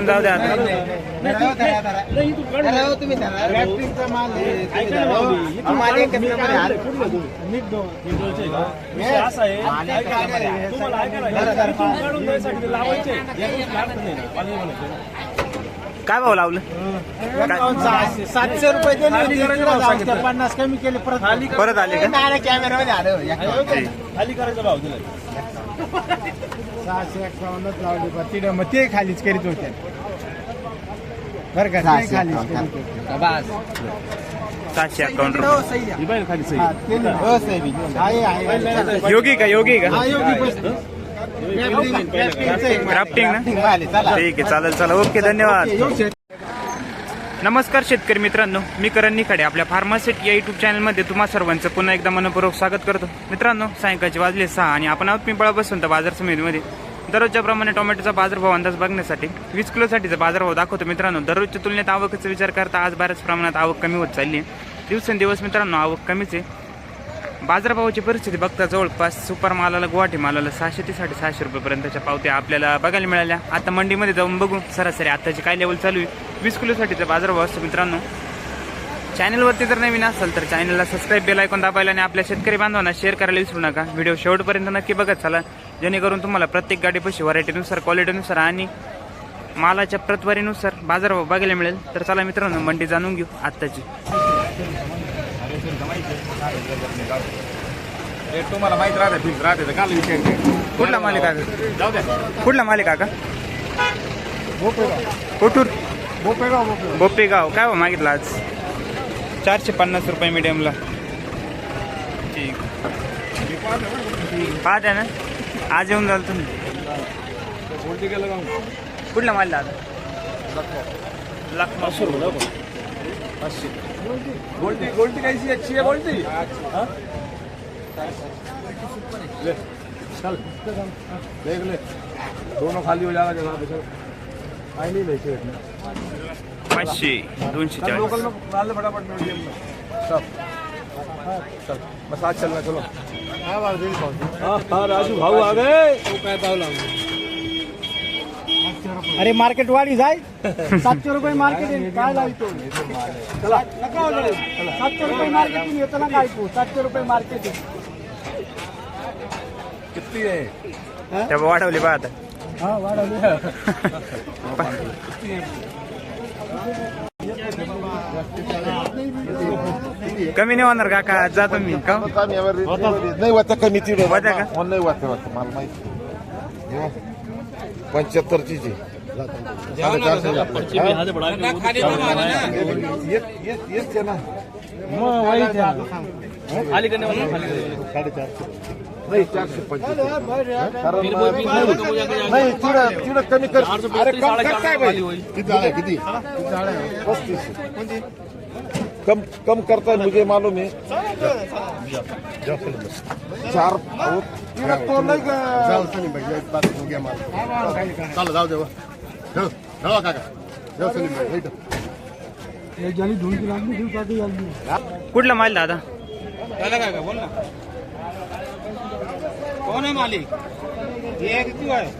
करून जाऊ द्या. काय भाव लावलं? सहाशे- सातशे रुपये दिले पन्नास कमी केले परत परत आले का? नाही, नाही, कॅमेरामध्ये आलं. खाली करायचा भाव दिला सहाशे एक्कावन्नच लावली मग ते खालीच करीत होते. बरं का ते. सातशे अकाउंट रुपये ही बाई खाली सही हा, ते नाही. हो, साहेब. आहे, आहे. योगी का योगी का हा, योगी. Rafting-. Rafting ना? Rafting वाले, चला. ठीक आहे चालेल चला ओके धन्यवाद येऊ. नमस्कार शेतकरी मित्रांनो मी करण निखाडे आपल्या फार्मासिट या युट्यूब चॅनलमध्ये तुम्हा सर्वांचं पुन्हा एकदा मनपूर्वक स्वागत करतो मित्रांनो सायंकाळचे वाजले सहा आणि आपण आहोत पिंपळा बसून तर बाजार समितीमध्ये दररोजच्या प्रमाणे टोमॅटोचा बाजारभाव अंदाज बघण्यासाठी वीस किलोसाठीचा बाजारभाव दाखवतो मित्रांनो. दररोजच्या तुलनेत आवकचा विचार करता आज बऱ्याच प्रमाणात आवक कमी होत चालली आहे. दिवसेंदिवस मित्रांनो आवक कमीच आहे. बाजारभावाची परिस्थिती बघता जवळपास सुपर मालाला गुवाहाटी मालाला सहाशे ते साडेसहाशे रुपयेपर्यंतच्या पावत्या आपल्याला बघायला मिळाल्या. आता मंडीमध्ये जाऊन बघू. सरासरी आत्ताची काय लेवल चालू आहे? वीस किलोसाठीचा बाजारभाव असतो मित्रांनो. चॅनलवरती जर नवीन असाल तर चॅनलला सबस्क्राईब बेल ऐकून दाबायला आणि आपल्या शेतकरी बांधवांना शेअर करायला विसरू नका. व्हिडिओ शेवटपर्यंत नक्की बघत चला. जेणेकरून तुम्हाला प्रत्येक गाडीपाशी व्हरायटीनुसार क्वालिटीनुसार आणि मालाच्या प्रतवारीनुसार बाजारभाव बघायला मिळेल. तर चला मित्रांनो मंडी जाणून घेऊ आत्ताची. तुम्हाला माहीत राहते फिक्स राहते तर काल विषय कुठला मालिक काका जाऊ द्या. कुठला मालिक काका कुठूर? बोपेगाव, बोपेगाव. बोपेगाव. काय हो मागितलं आज? चारशे पन्नास रुपये मीडियमला ठीक पाहत आहे ना. आज येऊन जाल तुम्ही. कोणती गेलं कुठला माल आता लखनौ पाचशे रुपये पाचशे गोल्टी गोल्टी कैसी अच्छी है? गोल्टी हाँ? ले चल. देख ले. दोनों खाली हो जाएगा जगह पे आई नहीं लेके पाचशे दोनशे चल चाळीस लोकल में डाल दे फटाफट मीडियम में। चल। बस आज चलना चलो। हाँ हाँ राजू भाऊ आ गए। अरे मार्केट वाढी जाय सातशे रुपये मार्केट आहे. काय लावतो चला। नका वाढवू. सातशे रुपये मार्केट येतो ना काय तू सातशे रुपये मार्केट आहे. कितनी है? वाढवली बा आता हा वाढवली। कमी नाही होणार काका जातो मी का? नाही वाटतं कमी तिकडे होत्या का? हो, नाही वाटतं वाटतं मला माहिती. पंच्याहत्तरची नाही चारशे नाही कमी कर कम किती पस्तीस करता है मुझे मालूम है चार तो नाही जाऊ देवा काका. कुठला माल दादा? बोल ना. कोण आहे मालिक? हे किती आहे.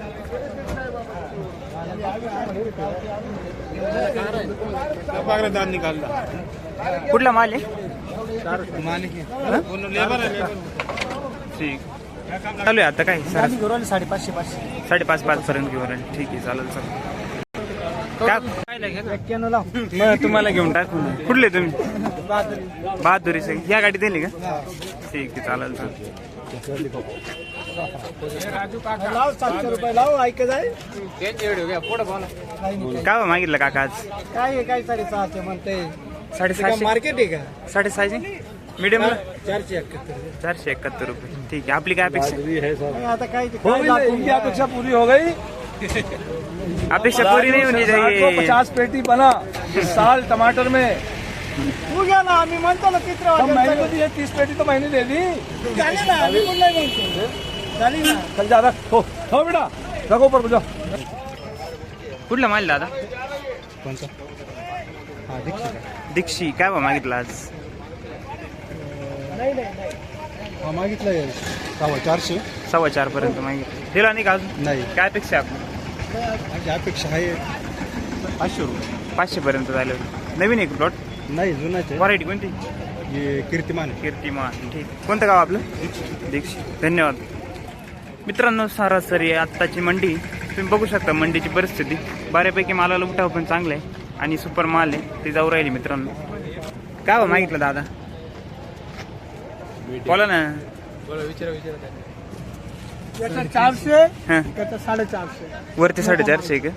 दान निकालला. कुठला माल आहे? मालिक लेबर आहे ठीक. चालू आहे आता काय? साडेपाचशे पाचशे. साडेपाच पाच पर्यंत घेऊन राहील. ठीक आहे चालेल चालेल. काय एक्क्याण्णव लाव मग तुम्हाला घेऊन टाकू. ना. कुठले तुम्ही? बहादुरी सगळी या गाडी दिली का? ठीक आहे चालेल चालेल. लाव सातशे रुपये लाव ऐक जाय काय हो मागितलं काका आज? काय आहे काय साडेसहाशे. म्हणते साडेसहाशे? मार्केट आहे का साडेसहाशे मीडियमला चारशे एकाहत्तर चारशे एकाहत्तर रुपये. ठीक आहे आपली काय अपेक्षा? नाही, आता काय हो काय गई दाखवून इनकी द्या. अपेक्षा पूरी हो गई. अपेक्षा पूरी नाही होनी चाहिए। पचास पेटी बना इस साल टमाटर में। तू घ्या ना आम्ही म्हणतो ना चित्र तीस पेटी तो महीने दे दी। झाली ना आम्ही पण नाही म्हणतो झाली ना। चल जा रख। हो हो बेटा रखो ऊपर को जाओ कुठला माल दादा दीक्षी काय बा मागितलं आज? नाही हा मागितलं सव्वा चारशे। सव्वा चार पर्यंत मागितलं। दिला नाही का अजून? नाही। काय अपेक्षा आपली माझी अपेक्षा आहे. पाचशे रुपये. पाचशे पर्यंत झालं नवीन एक प्लॉट नाही जुनाचे. व्हरायटी कोणती? हे कीर्तिमान. कीर्तिमान. ठीक. कोणतं गाव आपलं? दीक्षित. धन्यवाद. मित्रांनो सरासरी आत्ताची मंडी तुम्ही बघू शकता मंडीची परिस्थिती. बऱ्यापैकी मालाला उठाव पण चांगलं आहे आणि सुपर माल आहे. ते जाऊ राहिले मित्रांनो. काय हो मागितलं दादा? बोला ना. याचा चारशे हां. त्याचा साडेचारशे. वरती साडेचारशे आहे का?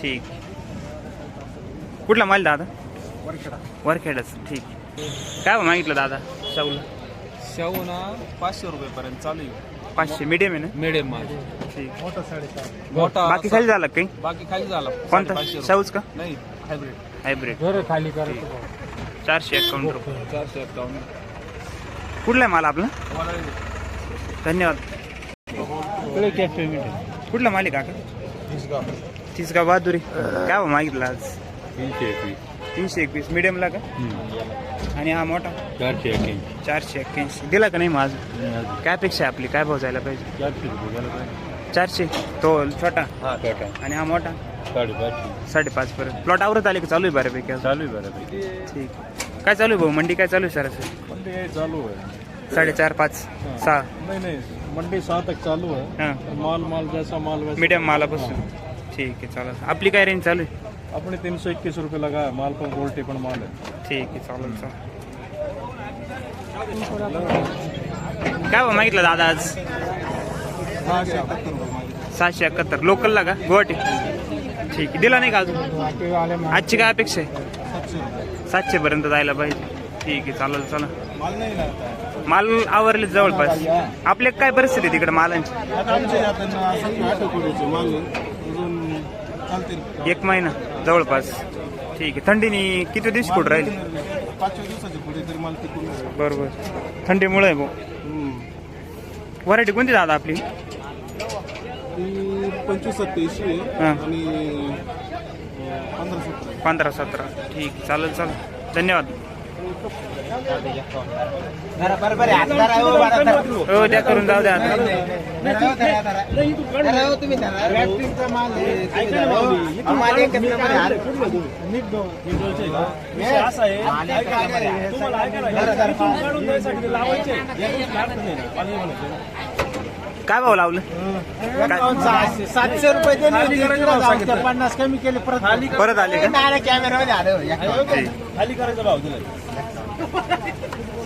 ठीक. कुठला माल दादा? वरखेडच ठीक. काय मागितलं दादा? शाहूला. शाहू ना पाचशे रुपये पर्यंत चालू आहे. पाचशे. मीडियम आहे ना? मिडियम माल. ठीक. मोठा बाकी खाली झाला का काही? बाकी खाली झाला. कोणता? साडेपाचशे रुपये. शाहूच का? नाही हायब्रिड हायब्रिड खाली चारशे अकाउंट रुपये. चारशे एक्कावन्न कुठला आहे माल आपला? धन्यवाद. कुठला मालिक काका तिसगाव. बहादुरी. काय भाव मागितला आज? तीनशे एकवीस. तीनशे एकवीस. मिडियमला का? आणि हा मोठा? चारशे एक्क्याऐंशी. चारशे एक्क्याऐंशी. दिला का नाही माझ काय अपेक्षा आहे आपली? काय भाव जायला पाहिजे? चारशे रुपये चारशे? तो छोटा? हा छोटा. आणि हा मोठा? साडेपाचशे. साडेपाच पर्यंत. प्लॉट आवरत आले का? चालू आहे बऱ्यापैकी आज? चालू आहे बऱ्यापैकी. ठीक काय चालू आहे भाऊ? मंडी काय चालू आहे सरासरी? पण ते चालू आहे? साडेचार पाच सहा. नाही नाही. मंडी सहा तक चालू है हां. माल माल जैसा माल वैसा. मीडियम मालापासून. ठीक आहे चालेल. आपली काय रेंज चालू आहे? अपने तीन सौ इक्कीस रुपये लगा है माल पण गोल्टी पण माल है ठीक आहे चालेल चालेल. काय भाव मागितलं दादा आज? सहाशे एकाहत्तर लोकलला का? गुवाहाटी ठीक आहे. दिला नाही का अजून? आजची काय अपेक्षा आहे? सातशे पर्यंत जायला पाहिजे. ठीक आहे चालेल चला माल नाही लागता माल आवरले जवळपास. आपल्या काय परिस्थिती आहे तिकडे मालांची? आता आमचे आता आठवड्याचे माल अजून चालतील. एक महिना जवळपास. ठीक आहे. थंडीनी किती दिवस कुठं राहील? पाचव्या दिवसाच्या पुढे तरी माल टिकून बरोबर. थंडीमुळे आहे भाऊ. व्हरायटी कोणती दादा आपली? ती पंचवीस सत्याऐंशी आहे हां. आणि पंधरा सतरा. पंधरा सतरा. ठीक. चालेल चालेल. धन्यवाद. हो द्या करून जाऊ द्या आता. काय भाव लावलं? काय? सातशे रुपये दिले पन्नास कमी केले परत परत आले का? कॅमेरामध्ये आलं. खाली करायचा भाव दिला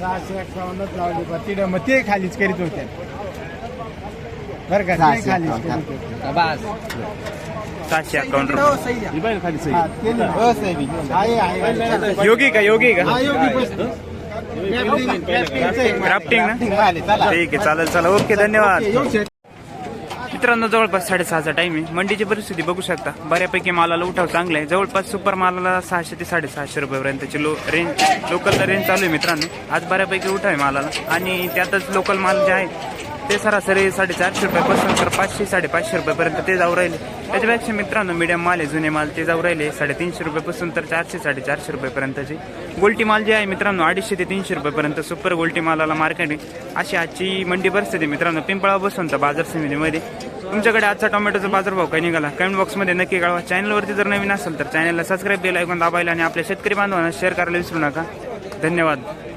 सहाशे अठ्ठावन्नच लावली बा तिथे मग ते खालीच करीत होते. बरं का ते खालीच करीत होते. सातशे अकाउंट रुपये. खाली सही हा, ते नाही. आहे, आहे. योगी का योगी का? हा, योगी बसतो. क्राफ्टिंग ना? ठीक आहे चालेल चला. ओके धन्यवाद. मित्रांनो जवळपास साडेसहाचा टाइम आहे. मंडीची परिस्थिती बघू शकता. बऱ्यापैकी मालाला उठाव चांगला आहे. जवळपास सुपर मालाला सहाशे ते साडेसहाशे रुपयापर्यंतची लो रेंज लोकलला रेंज चालू आहे मित्रांनो. आज बऱ्यापैकी उठाव आहे मालाला. आणि त्यातच लोकल माल जे आहे ते सरासरी साडेचारशे रुपयापासून तर पाचशे साडेपाचशे रुपयापर्यंत ते जाऊ राहिले. त्याच्यापेक्षा मित्रांनो मीडियम माल आहे जुने माल ते जाऊ राहिले. साडेतीनशे रुपयापासून तर चारशे साडेचारशे रुपयापर्यंतचे गोल्टी माल जे आहे मित्रांनो अडीचशे ते तीनशे रुपयापर्यंत सुपर गोल्टी मालाला मार्केट आहे. अशी आजची मंडी परिस्थिती मित्रांनो. पिंपळा बसून तर बाजार समितीमध्ये. तुमच्याकडे आजचा टोमॅटोचा बाजारभाव काय निघाला? कमेंट बॉक्समध्ये नक्की कळवा. चॅनलवरती जर नवीन असेल तर चॅनलला सबस्क्राईब बेल ऐकून दाबायला आणि आपल्या शेतकरी बांधवांना शेअर करायला विसरू नका. धन्यवाद.